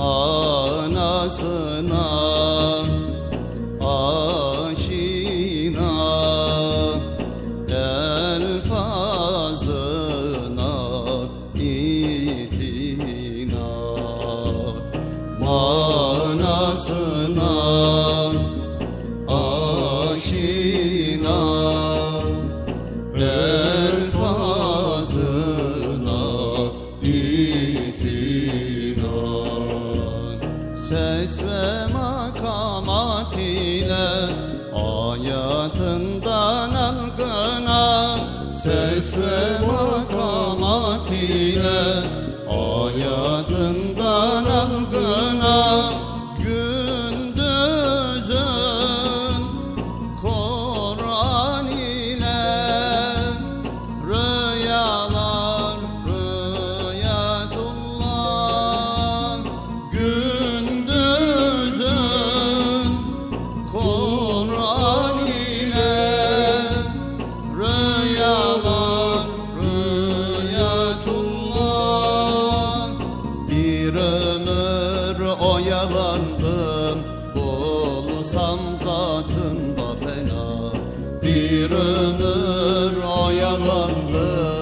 manasına aşina elfazına itina. Manasına aşina elfazına ses ve makamat ile hayatından algına ses ve makamat ömür oyalandım bulsam zatında fena. Bir ömür oyalandım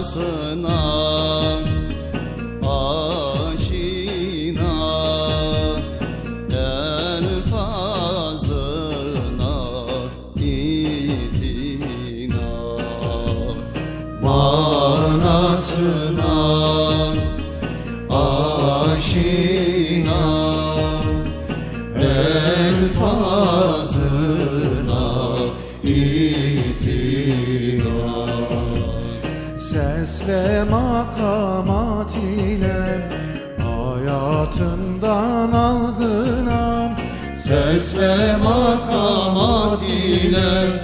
manasına aşina elfazına itina. Manasına aşina elfazına Ses ve makamat ile hayatından algınan. Ses ve makamat ile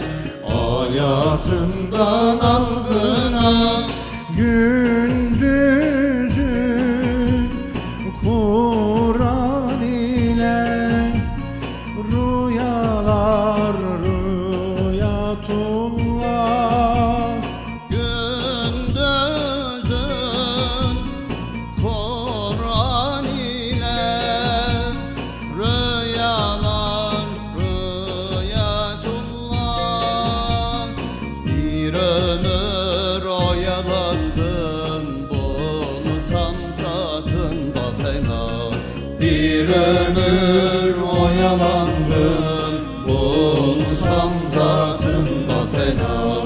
hayatından algına gündüzün ömür oyalandım bulsam zatında fena.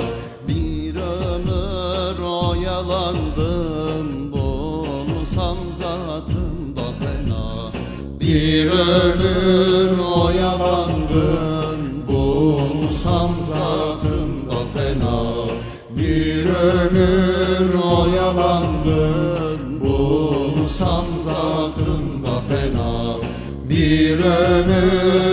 Bir ömür oyalandım. Bulsam zatında fena. Bir ömür oyalandım. Bulsam zatında fena. Bir ömür bir ömür